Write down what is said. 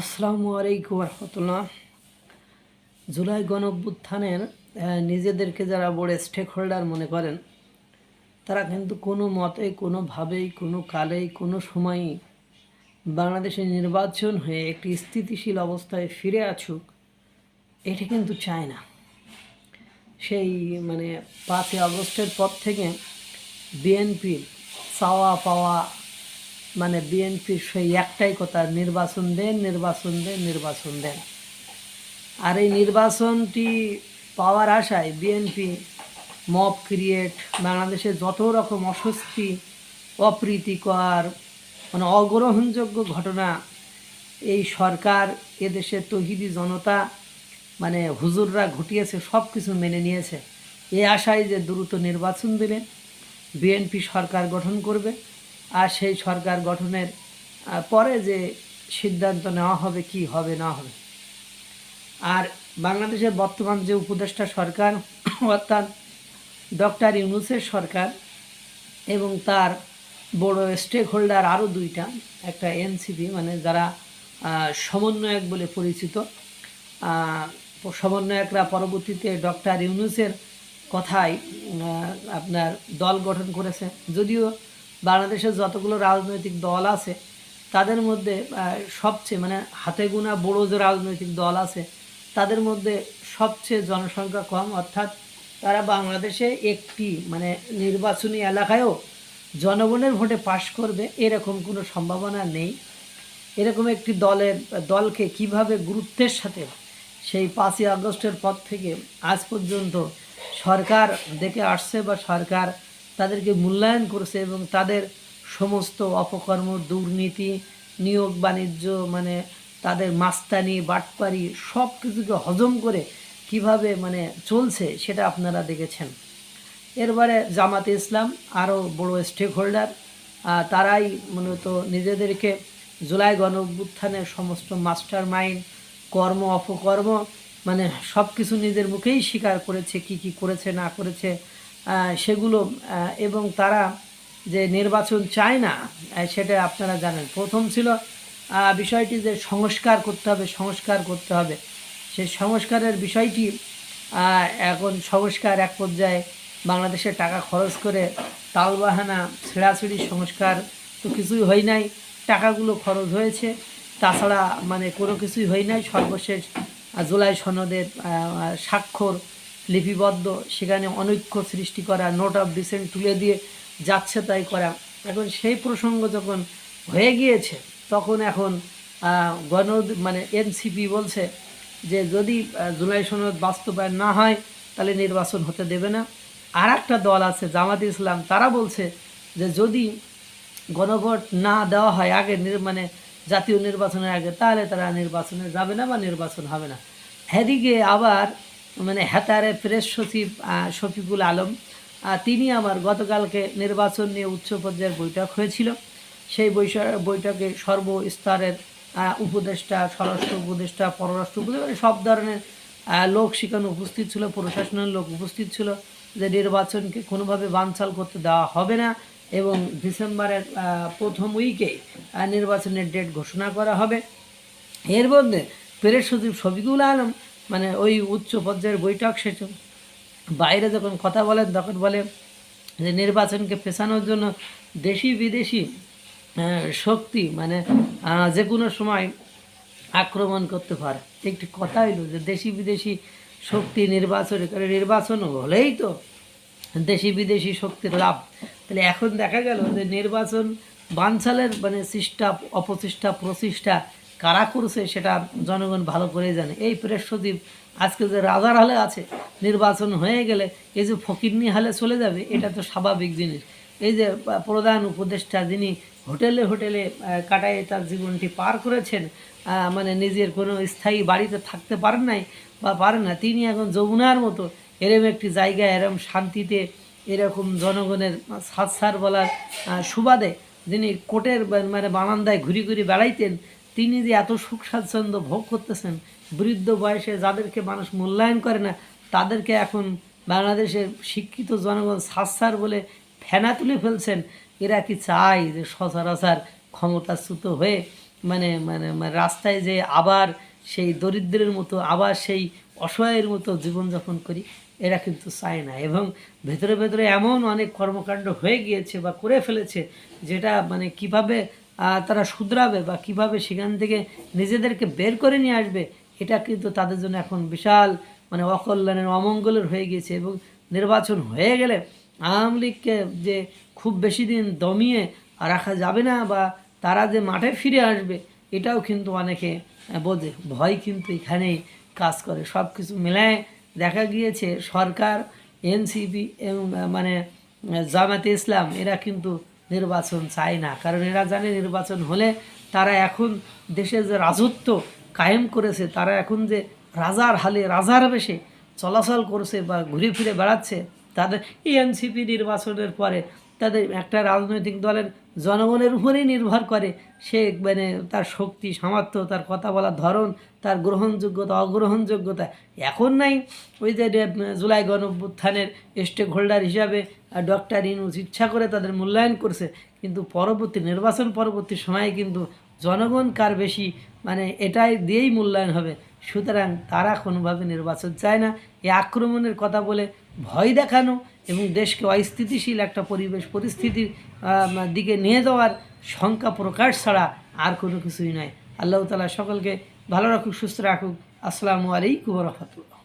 আসসালামু আলাইকুম রহমতুল্লাহ। জুলাই গণ অভ্যুত্থানের আহ, নিজেদেরকে যারা বড় স্টেক হোল্ডার মনে করেন তারা কিন্তু কোনো মতে কোনোভাবেই কোনো কালেই কোনো সময়ই বাংলাদেশে নির্বাচন হয়ে একটি স্থিতিশীল অবস্থায় ফিরে আসুক এটা কিন্তু চায় না। সেই মানে পাঁচই আগস্টের পর থেকে বিএনপির চাওয়া পাওয়া মানে বিএনপির সেই একটাই কথা, নির্বাচন দেন নির্বাচন দেন নির্বাচন দেন। আর এই নির্বাচনটি পাওয়ার আশায় বিএনপি মব ক্রিয়েট, বাংলাদেশে যত রকম অস্বস্তি, অপ্রীতিকর মানে অগ্রহণযোগ্য ঘটনা, এই সরকার এদেশের তহিদি জনতা মানে হুজুররা ঘটিয়েছে সব কিছু মেনে নিয়েছে। এই আশায় যে দ্রুত নির্বাচন দিলে বিএনপি সরকার গঠন করবে। আর সেই সরকার গঠনের পরে যে সিদ্ধান্ত নেওয়া হবে কি হবে না হবে। আর বাংলাদেশের বর্তমান যে উপদেষ্টা সরকার অর্থাৎ ডক্টর ইউনুসের সরকার এবং তার বড় স্টেক হোল্ডার আরও দুইটা একটা এনসিপি মানে যারা সমন্বয়ক বলে পরিচিত সমন্বয়করা পরবর্তীতে ডক্টর ইউনুসের আহ, আপনার দল গঠন করেছে। যদিও বাংলাদেশের যতগুলো রাজনৈতিক দল আছে, তাদের মধ্যে সবচেয়ে মানে হাতে গোনা বড়ো যে রাজনৈতিক দল আছে, তাদের মধ্যে সবচেয়ে জনসংখ্যা কম। অর্থাৎ তারা বাংলাদেশে একটি মানে নির্বাচনী এলাকায়ও জনগণের ভোটে পাশ করবে, এরকম কোনো সম্ভাবনা নেই। এরকম একটি দলের, দলকে কীভাবে গুরুত্বের সাথে সেই পাঁচই আগস্টের পর থেকে আজ পর্যন্ত সরকার দেখে আসছে বা সরকার তাদেরকে মূল্যায়ন করছে এবং তাদের সমস্ত অপকর্ম, দুর্নীতি, নিয়োগ, বাণিজ্য মানে তাদের মাস্তানি, বাটপারি সব কিছুকে হজম করে কীভাবে মানে চলছে সেটা আপনারা দেখেছেন। এরপরে জামাতে ইসলাম, আরও বড় স্টেক হোল্ডার তারাই মূলত নিজেদেরকে জুলাই গণ সমস্ত মাস্টার মাইন্ড কর্ম, অপকর্ম মানে সব কিছু নিজের মুখেই স্বীকার করেছে, কি কি করেছে, না করেছে সেগুলো এবং তারা যে নির্বাচন চায় না সেটা আপনারা জানেন। প্রথম ছিল বিষয়টি যে সংস্কার করতে হবে, সংস্কার করতে হবে। সেই সংস্কারের বিষয়টি এখন সংস্কার এক পর্যায়ে বাংলাদেশে টাকা খরচ করে তালবাহানা, ছেঁড়াছড়ি সংস্কার তো কিছুই হয় নাই, টাকাগুলো খরচ হয়েছে। তাছাড়া মানে কোনো কিছুই হয় নাই। সর্বশেষ জুলাই সনদের স্বাক্ষর লিপিবদ্ধ, সেখানে অনৈক্য সৃষ্টি করা নোট অফ ডিসেন্ট তুলে দিয়ে যাচ্ছে তাই করা। এখন সেই প্রসঙ্গ যখন হয়ে গিয়েছে, তখন এখন গণ মানে এনসিপি বলছে যে যদি জুলাই সনদ বাস্তবায়ন না হয়, তাহলে নির্বাচন হতে দেবে না। আর একটা দল আছে, জামাত ইসলাম, তারা বলছে যে যদি গণভোট না দেওয়া হয় আগে মানে জাতীয় নির্বাচনের আগে, তাহলে তারা নির্বাচনে যাবে না বা নির্বাচন হবে না। এদিকে আবার মানে হেতারে প্রেস সচিব শফিকুল আলম তিনি আমার গতকালকে নির্বাচন নিয়ে উচ্চ পর্যায়ের বৈঠক হয়েছিল। সেই বৈঠকে সর্বস্তরের উপদেষ্টা, স্বরাষ্ট্র উপদেষ্টা, পররাষ্ট্র উপদেষ্টা মানে সব ধরনের লোক সেখানে উপস্থিত ছিল, প্রশাসনের লোক উপস্থিত ছিল যে নির্বাচনকে কোনোভাবে বানচাল করতে দেওয়া হবে না এবং ডিসেম্বরের প্রথম উইকে নির্বাচনের ডেট ঘোষণা করা হবে। এর মধ্যে প্রেস সচিব শফিকুল আলম মানে ওই উচ্চ পর্যায়ের বৈঠক শেষ বাইরে যখন কথা বলেন, তখন বলে যে নির্বাচনকে পেছানোর জন্য দেশি বিদেশি শক্তি মানে যে কোনো সময় আক্রমণ করতে পারে। একটি কথা হইল যে দেশি বিদেশি শক্তি নির্বাচনে করে নির্বাচন হলেই তো দেশি বিদেশি শক্তির লাভ। তাহলে এখন দেখা গেল যে নির্বাচন বানচালের মানে চেষ্টা অপচেষ্টা প্রচেষ্টা কারা করছে সেটা জনগণ ভালো করে জানে। এই প্রেস আজকে যে রাজার হালে আছে, নির্বাচন হয়ে গেলে এই যে ফকিরনি হালে চলে যাবে, এটা তো স্বাভাবিক জিনিস। এই যে প্রধান উপদেষ্টা যিনি হোটেলে হোটেলে কাটায় তার জীবনটি পার করেছেন মানে নিজের কোনো স্থায়ী বাড়িতে থাকতে পারেন নাই বা পারেন না, তিনি এখন যমুনার মতো এরম একটি জায়গায়, এরম শান্তিতে, এরকম জনগণের সাতসার বলার সুবাদে যিনি কোটের মানে বারান্দায় ঘুরি ঘুরি বেড়াইতেন তিনি যে এত সুখ স্বাচ্ছন্দ্য ভোগ করতেছেন, বৃদ্ধ বয়সে যাদেরকে মানুষ মূল্যায়ন করে না, তাদেরকে এখন বাংলাদেশের শিক্ষিত জনগণ সাতসার বলে ফেনা তুলে ফেলছেন, এরা কি চায় যে সচরাচর ক্ষমতাচ্যুত হয়ে মানে মানে মানে রাস্তায় যে আবার সেই দরিদ্রের মতো, আবার সেই অসহায়ের মতো জীবনযাপন করি, এরা কিন্তু চায় না। এবং ভেতরে ভেতরে এমন অনেক কর্মকাণ্ড হয়ে গিয়েছে বা করে ফেলেছে, যেটা মানে কীভাবে তারা শুধরাবে বা কীভাবে সেখান থেকে নিজেদেরকে বের করে নিয়ে আসবে, এটা কিন্তু তাদের জন্য এখন বিশাল মানে অকল্যাণের অমঙ্গলের হয়ে গিয়েছে এবং নির্বাচন হয়ে গেলে আওয়ামী লীগকে যে খুব বেশি দিন দমিয়ে রাখা যাবে না বা তারা যে মাঠে ফিরে আসবে, এটাও কিন্তু অনেকে বোঝে। ভয় কিন্তু এখানেই কাজ করে। সব কিছু মিলায় দেখা গিয়েছে সরকার, এনসিপি এবং মানে জামাতে ইসলাম, এরা কিন্তু নির্বাচন চায় না। কারণ এরা জানে নির্বাচন হলে তারা এখন দেশের যে রাজত্ব কায়েম করেছে, তারা এখন যে রাজার হালে, রাজার বেশে চলাচল করছে বা ঘুরে ফিরে বেড়াচ্ছে, তাদের এনসিপি নির্বাচনের পরে তাদের একটা রাজনৈতিক দলের জনগণের উপরেই নির্ভর করে। সে মানে তার শক্তি, সামর্থ্য, তার কথা বলার ধরন, তার গ্রহণযোগ্যতা, অগ্রহণযোগ্যতা এখন নাই। ওই যে জুলাই জুলাই গণঅভ্যুত্থানের স্টেক হোল্ডার হিসাবে ডক্টর ইনুস ইচ্ছা করে তাদের মূল্যায়ন করছে, কিন্তু পরবর্তী নির্বাচন পরবর্তী সময়ে কিন্তু জনগণ কার বেশি মানে এটাই দিয়েই মূল্যায়ন হবে। সুতরাং তারা কোনোভাবে নির্বাচন চায় না। এই আক্রমণের কথা বলে ভয় দেখানো এবং দেশকে অস্থিতিশীল একটা পরিবেশ, পরিস্থিতির দিকে নিয়ে যাওয়ার শঙ্কা প্রকাশ ছাড়া আর কোনো কিছুই নয়। আল্লাহ তালা সকলকে ভালো রাখুক, সুস্থ রাখুক। আসসালামু আলাইকুম রহমতুল্লাহ।